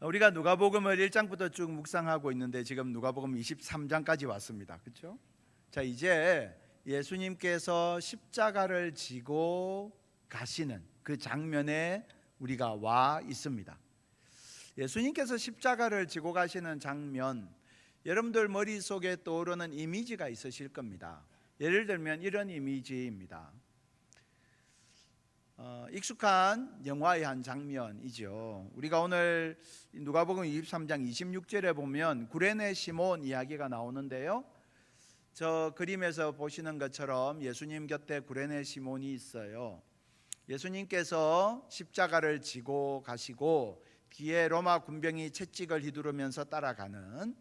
우리가 누가복음을 1장부터 쭉 묵상하고 있는데 지금 누가복음 23장까지 왔습니다. 그렇죠? 자, 이제 예수님께서 십자가를 지고 가시는 그 장면에 우리가 와 있습니다. 예수님께서 십자가를 지고 가시는 장면 여러분들 머릿속에 떠오르는 이미지가 있으실 겁니다. 예를 들면 이런 이미지입니다. 어, 익숙한 영화의 한 장면이죠. 우리가 오늘 누가복음 23장 26절에 보면 구레네 시몬 이야기가 나오는데요. 저 그림에서 보시는 것처럼 예수님 곁에 구레네 시몬이 있어요. 예수님께서 십자가를 지고 가시고 뒤에 로마 군병이 채찍을 휘두르면서 따라가는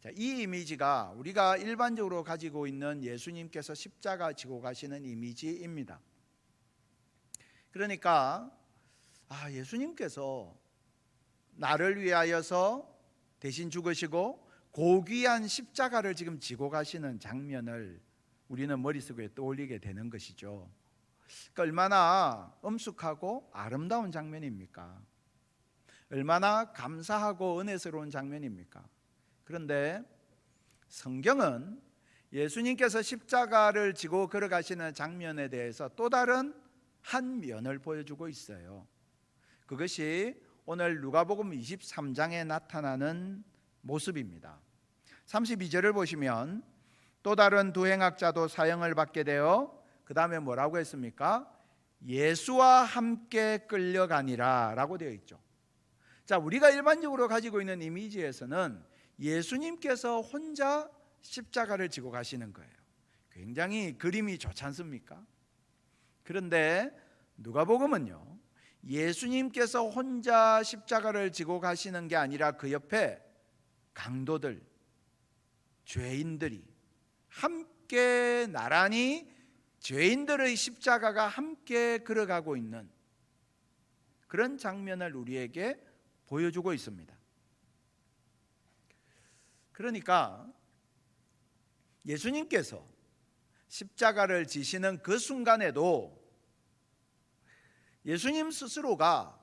자, 이 이미지가 우리가 일반적으로 가지고 있는 예수님께서 십자가 지고 가시는 이미지입니다. 그러니까 아, 예수님께서 나를 위하여서 대신 죽으시고 고귀한 십자가를 지금 지고 가시는 장면을 우리는 머릿속에 떠올리게 되는 것이죠. 그러니까 얼마나 엄숙하고 아름다운 장면입니까? 얼마나 감사하고 은혜스러운 장면입니까? 그런데 성경은 예수님께서 십자가를 지고 걸어가시는 장면에 대해서 또 다른 한 면을 보여주고 있어요. 그것이 오늘 누가복음 23장에 나타나는 모습입니다. 32절을 보시면 또 다른 두 행악자도 사형을 받게 되어 그 다음에 뭐라고 했습니까? 예수와 함께 끌려가니라라고 되어 있죠. 자, 우리가 일반적으로 가지고 있는 이미지에서는 예수님께서 혼자 십자가를 지고 가시는 거예요. 굉장히 그림이 좋지 않습니까? 그런데 누가복음은요. 예수님께서 혼자 십자가를 지고 가시는 게 아니라 그 옆에 강도들, 죄인들이 함께 나란히 죄인들의 십자가가 함께 걸어가고 있는 그런 장면을 우리에게 보여주고 있습니다. 그러니까 예수님께서 십자가를 지시는 그 순간에도 예수님 스스로가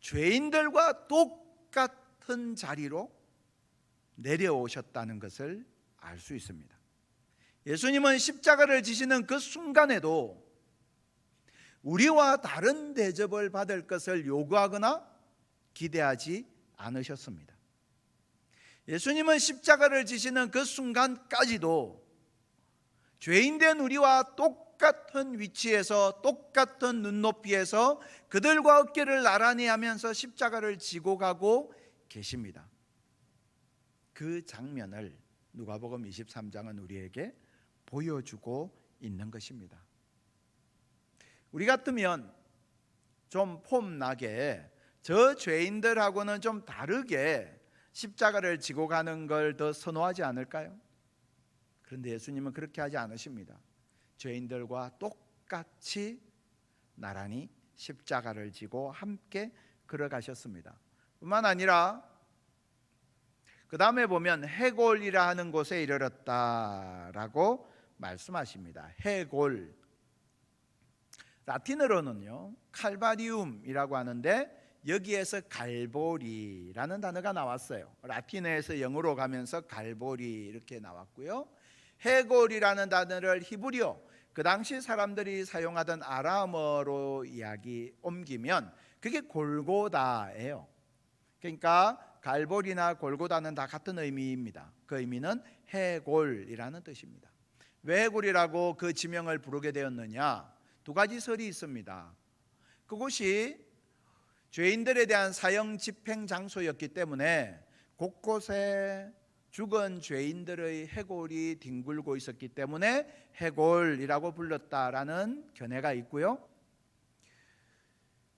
죄인들과 똑같은 자리로 내려오셨다는 것을 알 수 있습니다. 예수님은 십자가를 지시는 그 순간에도 우리와 다른 대접을 받을 것을 요구하거나 기대하지 않으셨습니다. 예수님은 십자가를 지시는 그 순간까지도 죄인된 우리와 똑같은 위치에서 똑같은 눈높이에서 그들과 어깨를 나란히 하면서 십자가를 지고 가고 계십니다. 그 장면을 누가복음 23장은 우리에게 보여주고 있는 것입니다. 우리 같으면 좀 폼나게 저 죄인들하고는 좀 다르게 십자가를 지고 가는 걸 더 선호하지 않을까요? 그런데 예수님은 그렇게 하지 않으십니다. 죄인들과 똑같이 나란히 십자가를 지고 함께 걸어가셨습니다. 뿐만 아니라 그 다음에 보면 해골이라 하는 곳에 이르렀다라고 말씀하십니다. 해골 라틴어로는요 칼바리움이라고 하는데 여기에서 갈보리라는 단어가 나왔어요. 라틴어에서 영어로 가면서 갈보리 이렇게 나왔고요. 해골이라는 단어를 히브리어 그 당시 사람들이 사용하던 아람어로 이야기 옮기면 그게 골고다예요. 그러니까 갈보리나 골고다는 다 같은 의미입니다. 그 의미는 해골이라는 뜻입니다. 왜 해골이라고 그 지명을 부르게 되었느냐? 두 가지 설이 있습니다. 그곳이 죄인들에 대한 사형 집행 장소였기 때문에 곳곳에 죽은 죄인들의 해골이 뒹굴고 있었기 때문에 해골이라고 불렀다라는 견해가 있고요.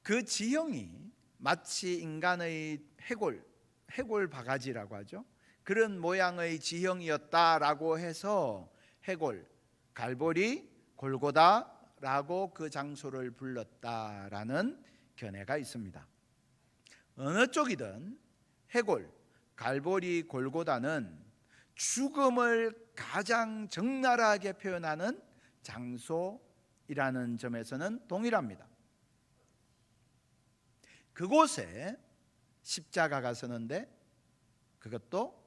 그 지형이 마치 인간의 해골, 해골 바가지라고 하죠. 그런 모양의 지형이었다라고 해서 해골, 갈보리, 골고다라고 그 장소를 불렀다라는 견해가 있습니다. 어느 쪽이든 해골, 갈보리, 골고다는 죽음을 가장 적나라하게 표현하는 장소이라는 점에서는 동일합니다. 그곳에 십자가가 서는데 그것도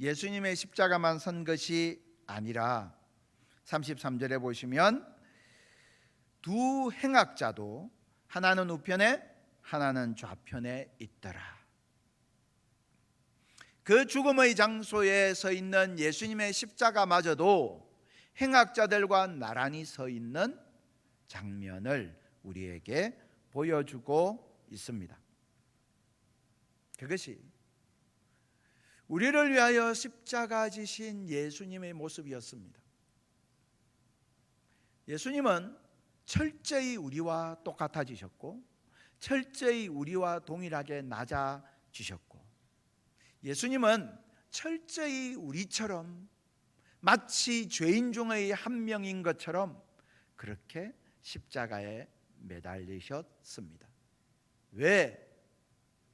예수님의 십자가만 선 것이 아니라 33절에 보시면 두 행악자도 하나는 우편에 하나는 좌편에 있더라. 그 죽음의 장소에 서 있는 예수님의 십자가마저도 행악자들과 나란히 서 있는 장면을 우리에게 보여주고 있습니다. 그것이 우리를 위하여 십자가 지신 예수님의 모습이었습니다. 예수님은 철저히 우리와 똑같아지셨고 철저히 우리와 동일하게 낮아지셨고 예수님은 철저히 우리처럼 마치 죄인 중의 한 명인 것처럼 그렇게 십자가에 매달리셨습니다. 왜?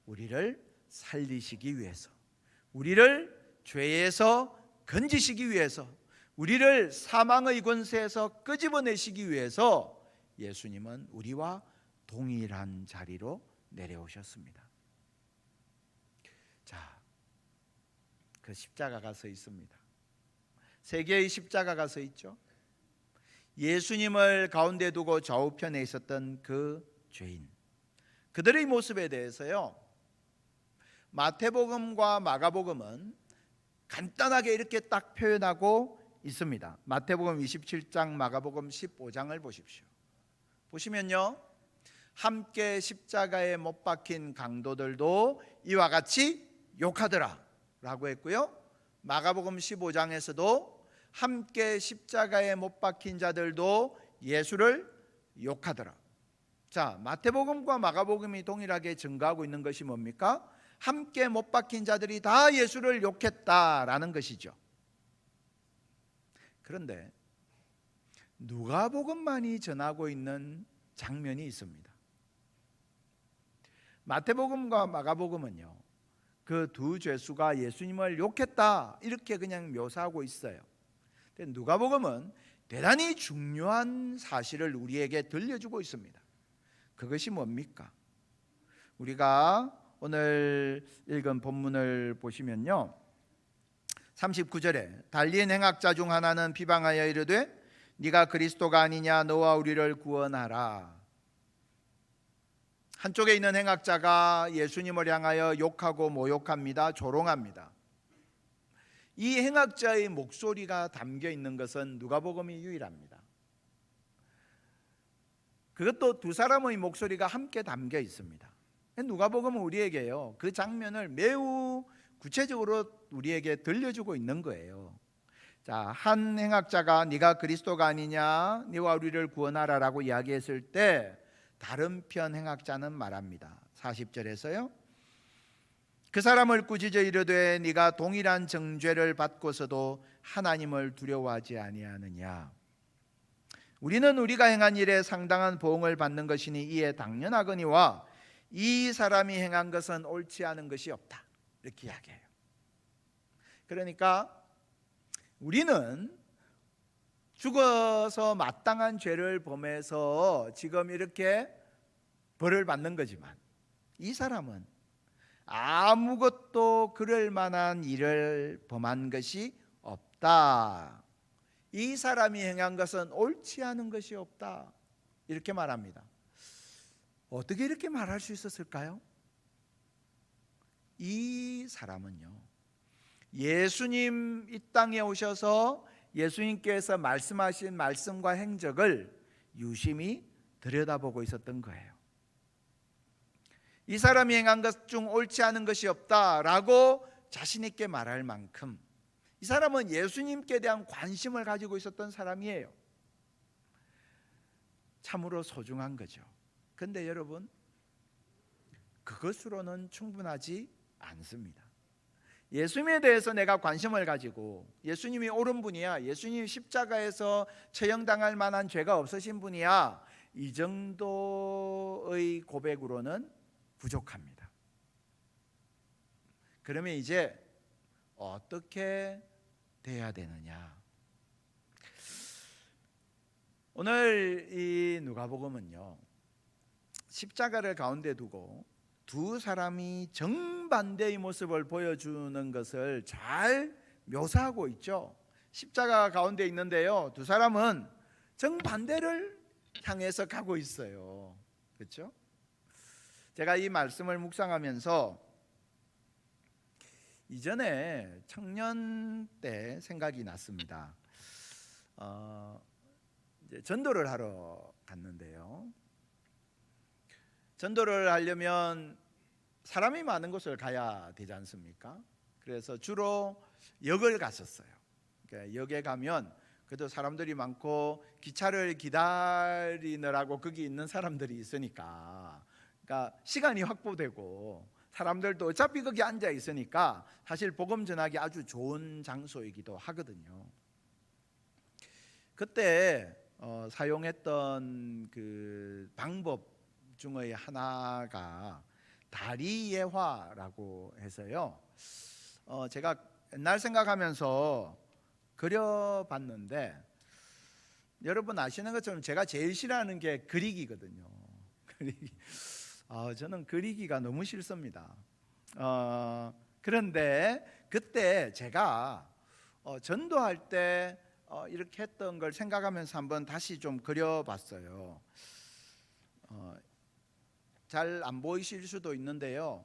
우리를 살리시기 위해서, 우리를 죄에서 건지시기 위해서, 우리를 사망의 권세에서 끄집어내시기 위해서 예수님은 우리와 동일한 자리로 내려오셨습니다. 자, 그 십자가가 서 있습니다. 세 개의 십자가가 서 있죠. 예수님을 가운데 두고 좌우편에 있었던 그 죄인, 그들의 모습에 대해서요. 마태복음과 마가복음은 간단하게 이렇게 딱 표현하고 있습니다. 마태복음 27장, 마가복음 15장을 보십시오. 보시면요. 함께 십자가에 못 박힌 강도들도 이와 같이 욕하더라 라고 했고요. 마가복음 15장에서도 함께 십자가에 못 박힌 자들도 예수를 욕하더라. 자, 마태복음과 마가복음이 동일하게 증가하고 있는 것이 뭡니까? 함께 못 박힌 자들이 다 예수를 욕했다라는 것이죠. 그런데 누가복음만이 전하고 있는 장면이 있습니다. 마태복음과 마가복음은요. 그 두 죄수가 예수님을 욕했다 이렇게 그냥 묘사하고 있어요. 누가복음은 대단히 중요한 사실을 우리에게 들려주고 있습니다. 그것이 뭡니까? 우리가 오늘 읽은 본문을 보시면요. 39절에 달린 행악자 중 하나는 비방하여 이르되 네가 그리스도가 아니냐 너와 우리를 구원하라. 한쪽에 있는 행악자가 예수님을 향하여 욕하고 모욕합니다. 조롱합니다. 이 행악자의 목소리가 담겨 있는 것은 누가복음이 유일합니다. 그것도 두 사람의 목소리가 함께 담겨 있습니다. 누가복음은 우리에게요 그 장면을 매우 구체적으로 우리에게 들려주고 있는 거예요. 자, 한 행악자가 네가 그리스도가 아니냐, 네와 우리를 구원하라라고 이야기했을 때 다른 편 행악자는 말합니다. 40절에서요. 그 사람을 꾸짖어 이르되 네가 동일한 정죄를 받고서도 하나님을 두려워하지 아니하느냐. 우리는 우리가 행한 일에 상당한 보응을 받는 것이니 이에 당연하거니와 이 사람이 행한 것은 옳지 않은 것이 없다. 이렇게 이야기해요. 그러니까 우리는 죽어서 마땅한 죄를 범해서 지금 이렇게 벌을 받는 거지만 이 사람은 아무것도 그럴 만한 일을 범한 것이 없다. 이 사람이 행한 것은 옳지 않은 것이 없다. 이렇게 말합니다. 어떻게 이렇게 말할 수 있었을까요? 이 사람은요. 예수님 이 땅에 오셔서 예수님께서 말씀하신 말씀과 행적을 유심히 들여다보고 있었던 거예요. 이 사람이 행한 것 중 옳지 않은 것이 없다라고 자신 있게 말할 만큼 이 사람은 예수님께 대한 관심을 가지고 있었던 사람이에요. 참으로 소중한 거죠. 근데 여러분 그것으로는 충분하지 않습니다. 예수님에 대해서 내가 관심을 가지고 예수님이 옳은 분이야. 예수님 십자가에서 처형당할 만한 죄가 없으신 분이야. 이 정도의 고백으로는 부족합니다. 그러면 이제 어떻게 돼야 되느냐? 오늘 이 누가복음은요. 십자가를 가운데 두고 두 사람이 정반대의 모습을 보여주는 것을 잘 묘사하고 있죠. 십자가 가운데 있는데요. 두 사람은 정반대를 향해서 가고 있어요. 그렇죠? 제가 이 말씀을 묵상하면서 이전에 청년 때 생각이 났습니다. 어, 전도를 하러 갔는데요. 전도를 하려면 사람이 많은 곳을 가야 되지 않습니까? 그래서 주로 역을 갔었어요. 그러니까 역에 가면 그래도 사람들이 많고 기차를 기다리느라고 거기 있는 사람들이 있으니까 그러니까 시간이 확보되고 사람들도 어차피 거기 앉아 있으니까 사실 복음 전하기 아주 좋은 장소이기도 하거든요. 그때 어, 사용했던 그 방법 중의 하나가 다리 예화라고 해서요. 어, 제가 옛날 생각하면서 그려봤는데 여러분 아시는 것처럼 제가 제일 싫어하는 게 그리기거든요. 그리기. 아, 저는 그리기가 너무 싫습니다. 어, 그런데 그때 제가 어, 전도할 때 어, 이렇게 했던 걸 생각하면서 한번 다시 좀 그려봤어요. 어, 잘 안 보이실 수도 있는데요.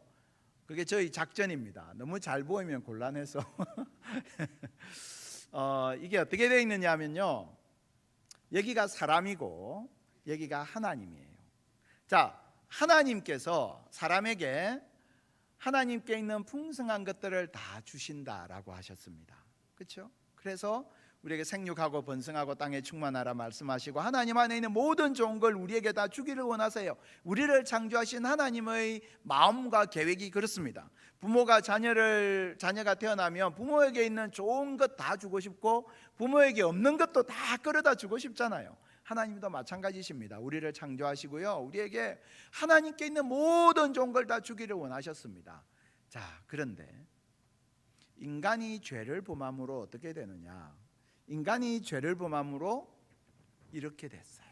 그게 저희 작전입니다. 너무 잘 보이면 곤란해서. 어, 이게 어떻게 되어 있느냐면요. 여기가 사람이고 여기가 하나님이에요. 자, 하나님께서 사람에게 하나님께 있는 풍성한 것들을 다 주신다라고 하셨습니다. 그렇죠? 그래서 우리에게 생육하고 번성하고 땅에 충만하라 말씀하시고 하나님 안에 있는 모든 좋은 걸 우리에게 다 주기를 원하세요. 우리를 창조하신 하나님의 마음과 계획이 그렇습니다. 부모가 자녀를 자녀가 태어나면 부모에게 있는 좋은 것 다 주고 싶고 부모에게 없는 것도 다 끌어다 주고 싶잖아요. 하나님도 마찬가지십니다. 우리를 창조하시고요. 우리에게 하나님께 있는 모든 좋은 걸 다 주기를 원하셨습니다. 자, 그런데 인간이 죄를 범함으로 어떻게 되느냐? 인간이 죄를 범함으로 이렇게 됐어요.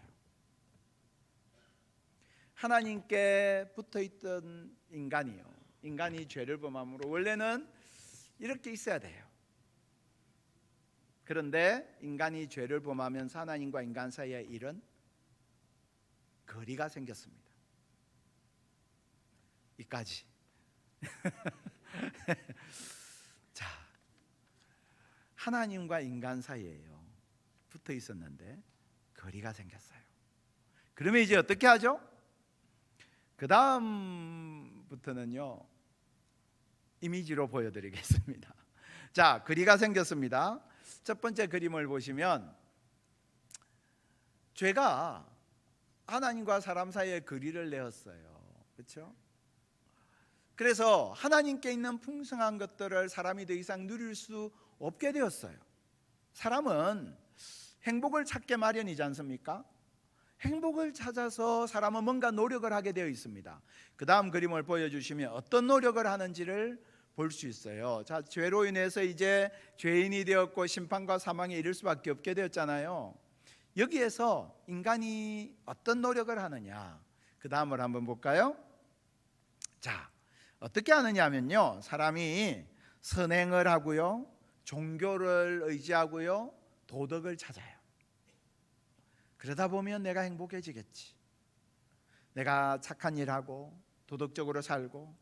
하나님께 붙어 있던 인간이요. 인간이 죄를 범함으로 원래는 이렇게 있어야 돼요. 그런데 인간이 죄를 범하면서 하나님과 인간 사이에 이런 거리가 생겼습니다. 이까지. 자, 하나님과 인간 사이에요. 붙어 있었는데 거리가 생겼어요. 그러면 이제 어떻게 하죠? 그 다음부터는요 이미지로 보여드리겠습니다. 자, 거리가 생겼습니다. 첫 번째 그림을 보시면 죄가 하나님과 사람 사이에 거리를 내었어요. 그렇죠? 그래서 하나님께 있는 풍성한 것들을 사람이 더 이상 누릴 수 없게 되었어요. 사람은 행복을 찾게 마련이지 않습니까? 행복을 찾아서 사람은 뭔가 노력을 하게 되어 있습니다. 그 다음 그림을 보여주시면 어떤 노력을 하는지를 볼 수 있어요. 자, 죄로 인해서 이제 죄인이 되었고 심판과 사망에 이를 수밖에 없게 되었잖아요. 여기에서 인간이 어떤 노력을 하느냐. 그 다음을 한번 볼까요? 자, 어떻게 하느냐 하면요. 사람이 선행을 하고요. 종교를 의지하고요. 도덕을 찾아요. 그러다 보면 내가 행복해지겠지. 내가 착한 일하고 도덕적으로 살고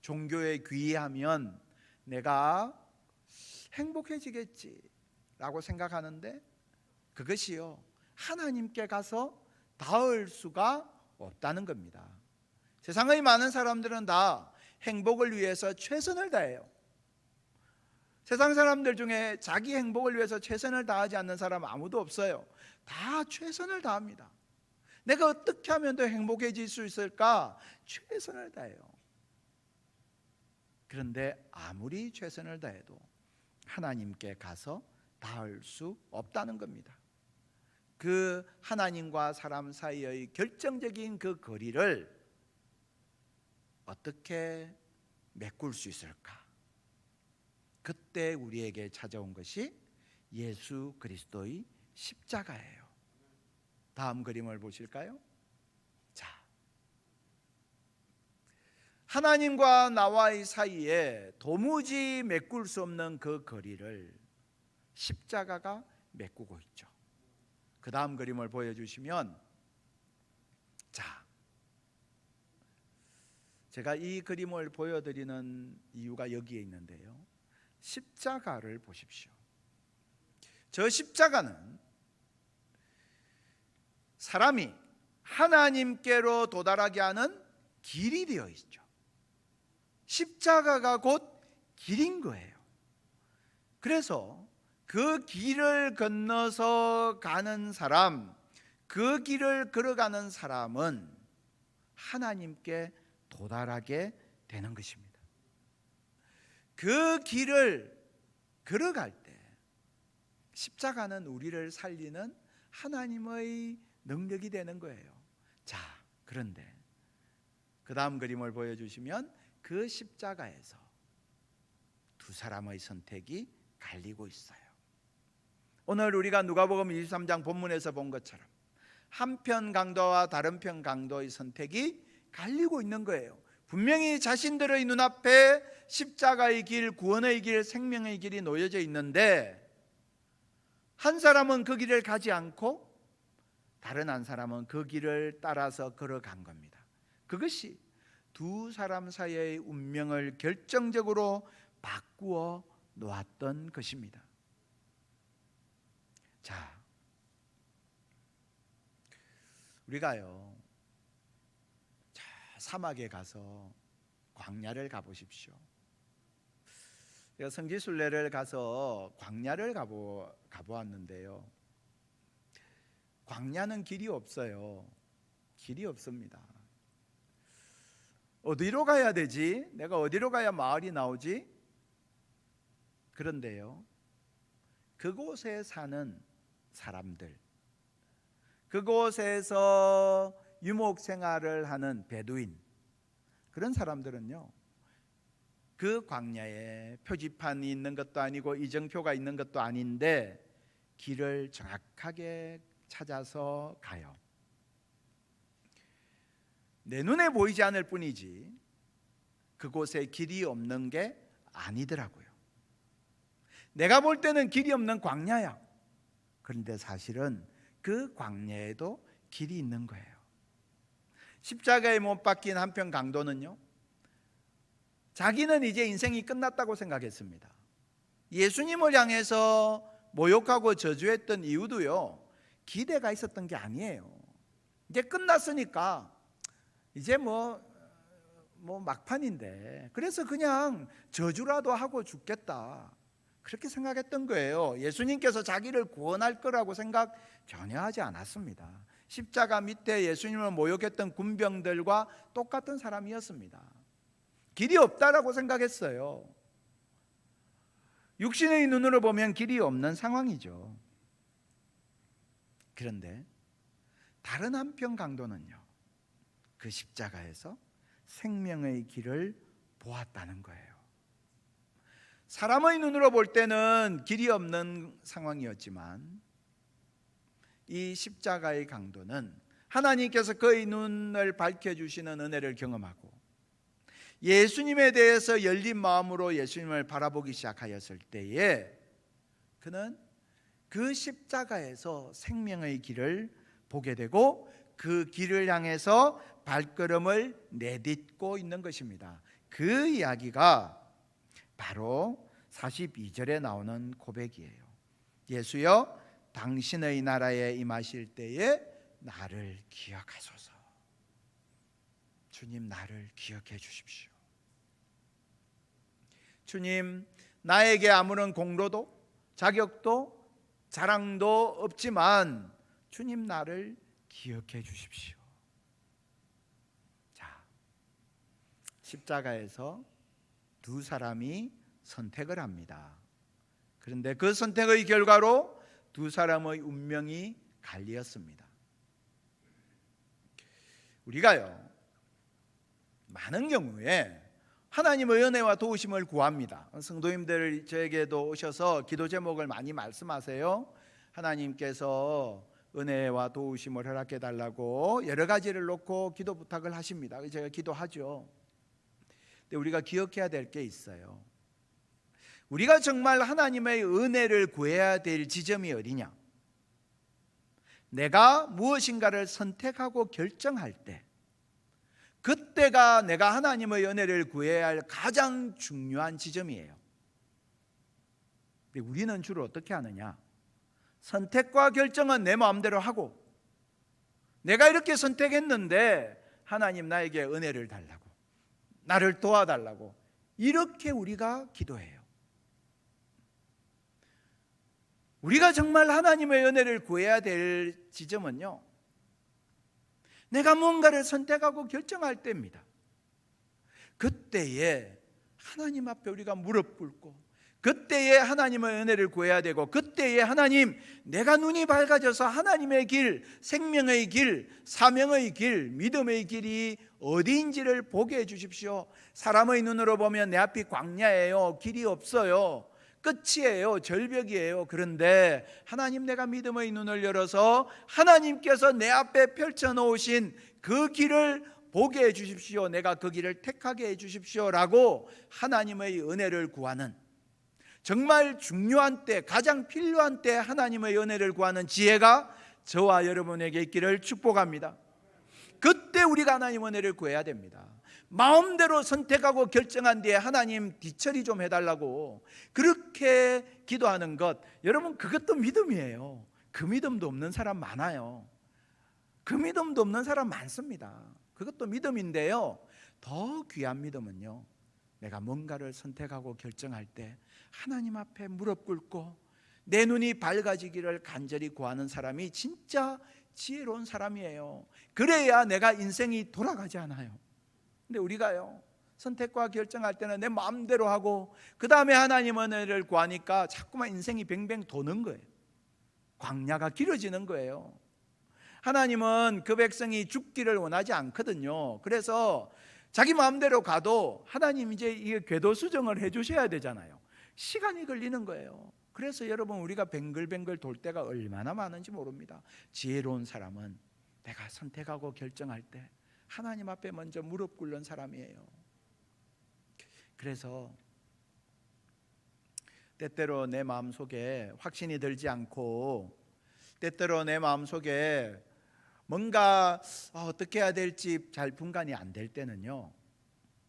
종교에 귀의하면 내가 행복해지겠지라고 생각하는데 그것이요. 하나님께 가서 닿을 수가 없다는 겁니다. 세상의 많은 사람들은 다 행복을 위해서 최선을 다해요. 세상 사람들 중에 자기 행복을 위해서 최선을 다하지 않는 사람 아무도 없어요. 다 최선을 다합니다. 내가 어떻게 하면 더 행복해질 수 있을까? 최선을 다해요. 그런데 아무리 최선을 다해도 하나님께 가서 닿을 수 없다는 겁니다. 그 하나님과 사람 사이의 결정적인 그 거리를 어떻게 메꿀 수 있을까? 그때 우리에게 찾아온 것이 예수 그리스도의 십자가예요. 다음 그림을 보실까요? 자, 하나님과 나와의 사이에 도무지 메꿀 수 없는 그 거리를 십자가가 메꾸고 있죠. 그 다음 그림을 보여주시면 자 제가 이 그림을 보여드리는 이유가 여기에 있는데요. 십자가를 보십시오. 저 십자가는 사람이 하나님께로 도달하게 하는 길이 되어 있죠. 십자가가 곧 길인 거예요. 그래서 그 길을 건너서 가는 사람, 그 길을 걸어가는 사람은 하나님께 도달하게 되는 것입니다. 그 길을 걸어갈 때 십자가는 우리를 살리는 하나님의 능력이 되는 거예요. 자, 그런데 그 다음 그림을 보여주시면 그 십자가에서 두 사람의 선택이 갈리고 있어요. 오늘 우리가 누가복음 23장 본문에서 본 것처럼 한 편 강도와 다른 편 강도의 선택이 갈리고 있는 거예요. 분명히 자신들의 눈앞에 십자가의 길, 구원의 길, 생명의 길이 놓여져 있는데 한 사람은 그 길을 가지 않고 다른 한 사람은 그 길을 따라서 걸어간 겁니다. 그것이 두 사람 사이의 운명을 결정적으로 바꾸어 놓았던 것입니다. 자, 우리가요, 자, 사막에 가서 광야를 가보십시오. 제가 성지순례를 가서 광야를 가보, 가보았는데요. 광야는 길이 없어요. 길이 없습니다. 어디로 가야 되지? 내가 어디로 가야 마을이 나오지? 그런데요. 그곳에 사는 사람들, 그곳에서 유목 생활을 하는 베두인, 그런 사람들은요, 그 광야에 표지판이 있는 것도 아니고 이정표가 있는 것도 아닌데 길을 정확하게 찾아서 가요. 내 눈에 보이지 않을 뿐이지 그곳에 길이 없는 게 아니더라고요. 내가 볼 때는 길이 없는 광야야. 그런데 사실은 그 광야에도 길이 있는 거예요. 십자가에 못 박힌 한편 강도는요. 자기는 이제 인생이 끝났다고 생각했습니다. 예수님을 향해서 모욕하고 저주했던 이유도요. 기대가 있었던 게 아니에요. 이제 끝났으니까 이제 뭐, 뭐 막판인데 그래서 그냥 저주라도 하고 죽겠다. 그렇게 생각했던 거예요. 예수님께서 자기를 구원할 거라고 생각 전혀 하지 않았습니다. 십자가 밑에 예수님을 모욕했던 군병들과 똑같은 사람이었습니다. 길이 없다라고 생각했어요. 육신의 눈으로 보면 길이 없는 상황이죠. 그런데 다른 한편 강도는요. 그 십자가에서 생명의 길을 보았다는 거예요. 사람의 눈으로 볼 때는 길이 없는 상황이었지만 이 십자가의 강도는 하나님께서 그의 눈을 밝혀 주시는 은혜를 경험하고 예수님에 대해서 열린 마음으로 예수님을 바라보기 시작하였을 때에 그는 그 십자가에서 생명의 길을 보게 되고 그 길을 향해서 발걸음을 내딛고 있는 것입니다. 그 이야기가 바로 42절에 나오는 고백이에요. 예수여 당신의 나라에 임하실 때에 나를 기억하소서. 주님 나를 기억해 주십시오. 주님 나에게 아무런 공로도 자격도 자랑도 없지만 주님 나를 기억해 주십시오. 자, 십자가에서 두 사람이 선택을 합니다. 그런데 그 선택의 결과로 두 사람의 운명이 갈리었습니다. 우리가요, 많은 경우에 하나님의 은혜와 도우심을 구합니다. 성도님들 저에게도 오셔서 기도 제목을 많이 말씀하세요. 하나님께서 은혜와 도우심을 허락해 달라고 여러 가지를 놓고 기도 부탁을 하십니다. 제가 기도하죠. 근데 우리가 기억해야 될 게 있어요. 우리가 정말 하나님의 은혜를 구해야 될 지점이 어디냐? 내가 무엇인가를 선택하고 결정할 때, 그때가 내가 하나님의 은혜를 구해야 할 가장 중요한 지점이에요. 근데 우리는 주로 어떻게 하느냐? 선택과 결정은 내 마음대로 하고, 내가 이렇게 선택했는데 하나님 나에게 은혜를 달라고, 나를 도와달라고, 이렇게 우리가 기도해요. 우리가 정말 하나님의 은혜를 구해야 될 지점은요. 내가 뭔가를 선택하고 결정할 때입니다. 그때에 하나님 앞에 우리가 무릎 꿇고 그때에 하나님의 은혜를 구해야 되고 그때에 하나님 내가 눈이 밝아져서 하나님의 길, 생명의 길, 사명의 길, 믿음의 길이 어디인지를 보게 해 주십시오. 사람의 눈으로 보면 내 앞이 광야예요. 길이 없어요. 끝이에요. 절벽이에요. 그런데 하나님 내가 믿음의 눈을 열어서 하나님께서 내 앞에 펼쳐 놓으신 그 길을 보게 해 주십시오. 내가 그 길을 택하게 해 주십시오라고 하나님의 은혜를 구하는 정말 중요한 때 가장 필요한 때 하나님의 은혜를 구하는 지혜가 저와 여러분에게 있기를 축복합니다. 그때 우리가 하나님 은혜를 구해야 됩니다. 마음대로 선택하고 결정한 뒤에 하나님 뒤처리 좀 해달라고 그렇게 기도하는 것 여러분 그것도 믿음이에요. 그 믿음도 없는 사람 많아요. 그 믿음도 없는 사람 많습니다. 그것도 믿음인데요. 더 귀한 믿음은요 내가 뭔가를 선택하고 결정할 때 하나님 앞에 무릎 꿇고 내 눈이 밝아지기를 간절히 구하는 사람이 진짜 지혜로운 사람이에요 그래야 내가 인생이 돌아가지 않아요 근데 우리가요 선택과 결정할 때는 내 마음대로 하고 그 다음에 하나님 은혜를 구하니까 자꾸만 인생이 뱅뱅 도는 거예요. 광야가 길어지는 거예요. 하나님은 그 백성이 죽기를 원하지 않거든요. 그래서 자기 마음대로 가도 하나님 이제 이게 궤도 수정을 해 주셔야 되잖아요. 시간이 걸리는 거예요. 그래서 여러분 우리가 뱅글뱅글 돌 때가 얼마나 많은지 모릅니다. 지혜로운 사람은 내가 선택하고 결정할 때 하나님 앞에 먼저 무릎 꿇는 사람이에요. 그래서 때때로 내 마음 속에 확신이 들지 않고 때때로 내 마음 속에 뭔가 아, 어떻게 해야 될지 잘 분간이 안 될 때는요.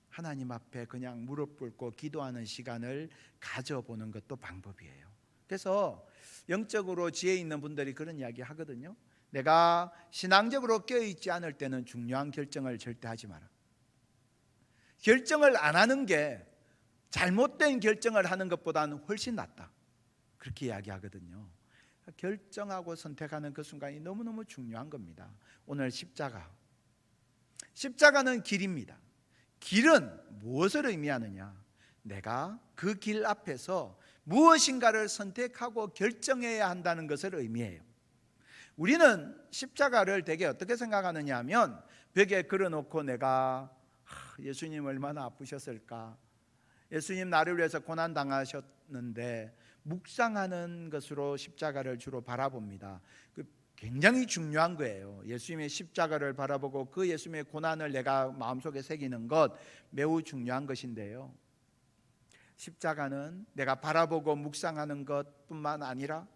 하나님 앞에 그냥 무릎 꿇고 기도하는 시간을 가져보는 것도 방법이에요. 그래서 영적으로 지혜 있는 분들이 그런 이야기 하거든요. 내가 신앙적으로 깨어있지 않을 때는 중요한 결정을 절대 하지 마라. 결정을 안 하는 게 잘못된 결정을 하는 것보다는 훨씬 낫다. 그렇게 이야기하거든요. 결정하고 선택하는 그 순간이 너무너무 중요한 겁니다. 오늘 십자가. 십자가는 길입니다. 길은 무엇을 의미하느냐? 내가 그 길 앞에서 무엇인가를 선택하고 결정해야 한다는 것을 의미해요. 우리는 십자가를 되게 어떻게 생각하느냐 하면 벽에 걸어놓고 내가 예수님 얼마나 아프셨을까 예수님 나를 위해서 고난 당하셨는데 묵상하는 것으로 십자가를 주로 바라봅니다. 그 굉장히 중요한 거예요. 예수님의 십자가를 바라보고 그 예수님의 고난을 내가 마음속에 새기는 것 매우 중요한 것인데요. 십자가는 내가 바라보고 묵상하는 것뿐만 아니라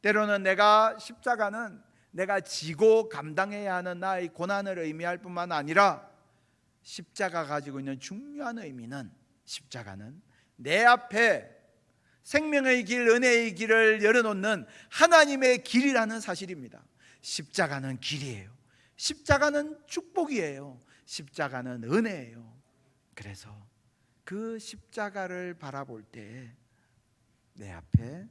때로는 내가 십자가는 내가 지고 감당해야 하는 나의 고난을 의미할 뿐만 아니라 십자가 가지고 있는 중요한 의미는 십자가는 내 앞에 생명의 길, 은혜의 길을 열어놓는 하나님의 길이라는 사실입니다. 십자가는 길이에요. 십자가는 축복이에요. 십자가는 은혜예요. 그래서 그 십자가를 바라볼 때 내 앞에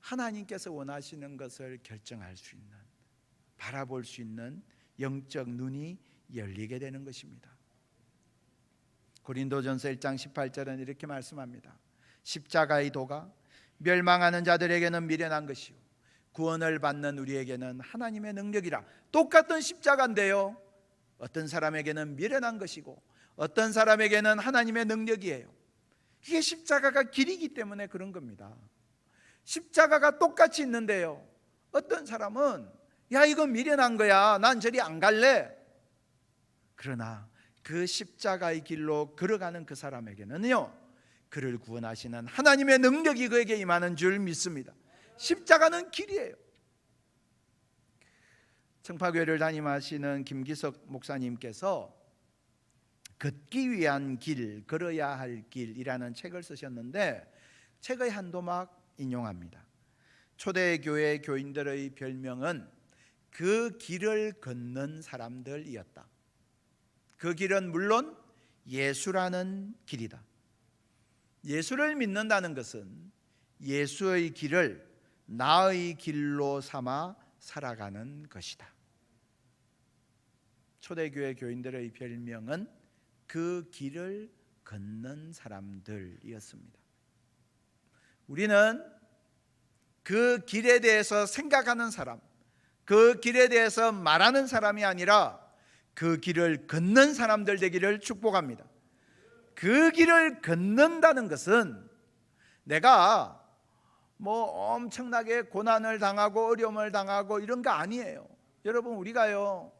하나님께서 원하시는 것을 결정할 수 있는 바라볼 수 있는 영적 눈이 열리게 되는 것입니다. 고린도전서 1장 18절은 이렇게 말씀합니다. 십자가의 도가 멸망하는 자들에게는 미련한 것이요 구원을 받는 우리에게는 하나님의 능력이라. 똑같은 십자가인데요. 어떤 사람에게는 미련한 것이고 어떤 사람에게는 하나님의 능력이에요. 이게 십자가가 길이기 때문에 그런 겁니다. 십자가가 똑같이 있는데요. 어떤 사람은 야 이거 미련한 거야. 난 저리 안 갈래. 그러나 그 십자가의 길로 걸어가는 그 사람에게는요. 그를 구원하시는 하나님의 능력이 그에게 임하는 줄 믿습니다. 십자가는 길이에요. 청파교회를 담임하시는 김기석 목사님께서 걷기 위한 길, 걸어야 할 길이라는 책을 쓰셨는데 책의 한 도막 인용합니다. 초대 교회 교인들의 별명은 그 길을 걷는 사람들이었다. 그 길은 물론 예수라는 길이다. 예수를 믿는다는 것은 예수의 길을 나의 길로 삼아 살아가는 것이다. 초대교회 교인들의 별명은 그 길을 걷는 사람들이었습니다. 우리는 그 길에 대해서 생각하는 사람, 그 길에 대해서 말하는 사람이 아니라 그 길을 걷는 사람들 되기를 축복합니다. 그 길을 걷는다는 것은 내가 뭐 엄청나게 고난을 당하고 어려움을 당하고 이런 거 아니에요. 여러분 우리가요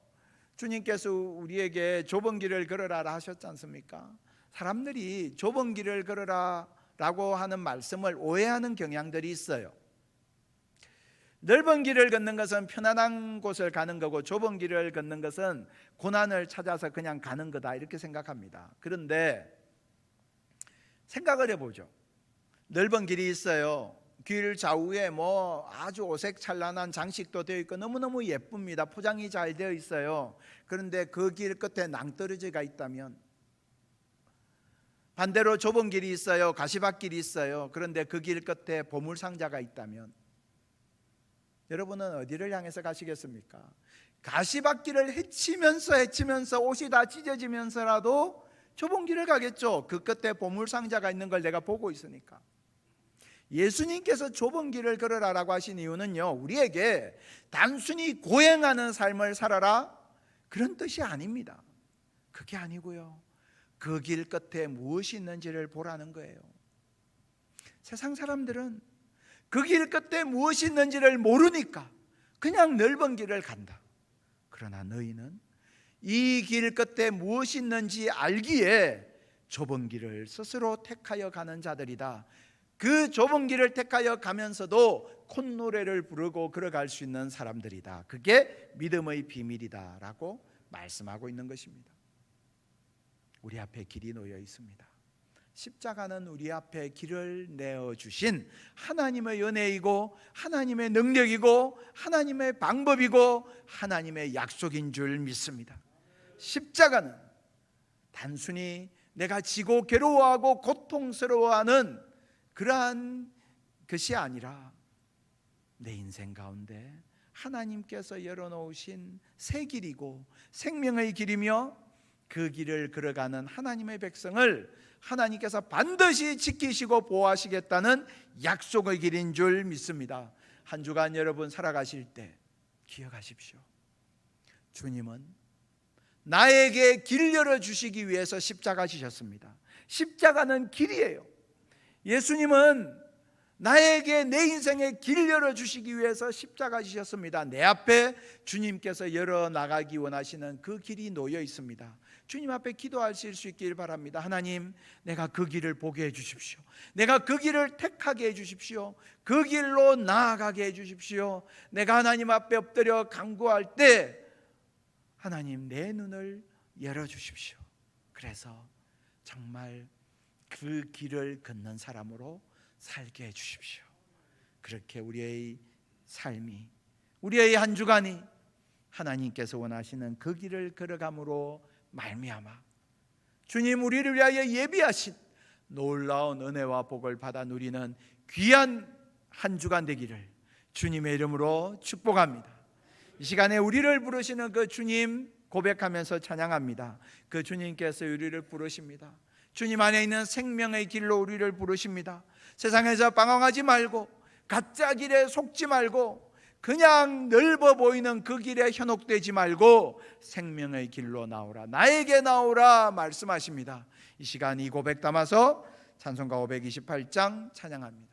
주님께서 우리에게 좁은 길을 걸어라 하셨지 않습니까? 사람들이 좁은 길을 걸어라 라고 하는 말씀을 오해하는 경향들이 있어요. 넓은 길을 걷는 것은 편안한 곳을 가는 거고 좁은 길을 걷는 것은 고난을 찾아서 그냥 가는 거다 이렇게 생각합니다. 그런데 생각을 해보죠. 넓은 길이 있어요. 길 좌우에 뭐 아주 오색찬란한 장식도 되어 있고 너무너무 예쁩니다. 포장이 잘 되어 있어요. 그런데 그 길 끝에 낭떠러지가 있다면 반대로 좁은 길이 있어요. 가시밭길이 있어요. 그런데 그 길 끝에 보물 상자가 있다면 여러분은 어디를 향해서 가시겠습니까? 가시밭길을 헤치면서 헤치면서 옷이 다 찢어지면서라도 좁은 길을 가겠죠. 그 끝에 보물 상자가 있는 걸 내가 보고 있으니까. 예수님께서 좁은 길을 걸어라라고 하신 이유는요. 우리에게 단순히 고행하는 삶을 살아라 그런 뜻이 아닙니다. 그게 아니고요. 그 길 끝에 무엇이 있는지를 보라는 거예요. 세상 사람들은 그 길 끝에 무엇이 있는지를 모르니까 그냥 넓은 길을 간다. 그러나 너희는 이 길 끝에 무엇이 있는지 알기에 좁은 길을 스스로 택하여 가는 자들이다. 그 좁은 길을 택하여 가면서도 콧노래를 부르고 걸어갈 수 있는 사람들이다. 그게 믿음의 비밀이다라고 말씀하고 있는 것입니다. 우리 앞에 길이 놓여 있습니다. 십자가는 우리 앞에 길을 내어 주신 하나님의 은혜이고 하나님의 능력이고 하나님의 방법이고 하나님의 약속인 줄 믿습니다. 십자가는 단순히 내가 지고 괴로워하고 고통스러워하는 그러한 것이 아니라 내 인생 가운데 하나님께서 열어놓으신 새 길이고 생명의 길이며 그 길을 걸어가는 하나님의 백성을 하나님께서 반드시 지키시고 보호하시겠다는 약속의 길인 줄 믿습니다. 한 주간 여러분 살아가실 때 기억하십시오. 주님은 나에게 길 열어 주시기 위해서 십자가 지셨습니다. 십자가는 길이에요. 예수님은 나에게 내 인생에 길 열어 주시기 위해서 십자가 지셨습니다. 내 앞에 주님께서 열어 나가기 원하시는 그 길이 놓여 있습니다. 주님 앞에 기도하실 수 있길 바랍니다. 하나님, 내가 그 길을 보게 해 주십시오. 내가 그 길을 택하게 해 주십시오. 그 길로 나아가게 해 주십시오. 내가 하나님 앞에 엎드려 간구할 때 하나님 내 눈을 열어 주십시오. 그래서 정말 그 길을 걷는 사람으로 살게 해 주십시오. 그렇게 우리의 삶이 우리의 한 주간이 하나님께서 원하시는 그 길을 걸어감으로 말미암아 주님 우리를 위하여 예비하신 놀라운 은혜와 복을 받아 누리는 귀한 한 주간 되기를 주님의 이름으로 축복합니다. 이 시간에 우리를 부르시는 그 주님 고백하면서 찬양합니다. 그 주님께서 우리를 부르십니다. 주님 안에 있는 생명의 길로 우리를 부르십니다. 세상에서 방황하지 말고 가짜 길에 속지 말고 그냥 넓어 보이는 그 길에 현혹되지 말고 생명의 길로 나오라. 나에게 나오라 말씀하십니다. 이 시간 이 고백 담아서 찬송가 528장 찬양합니다.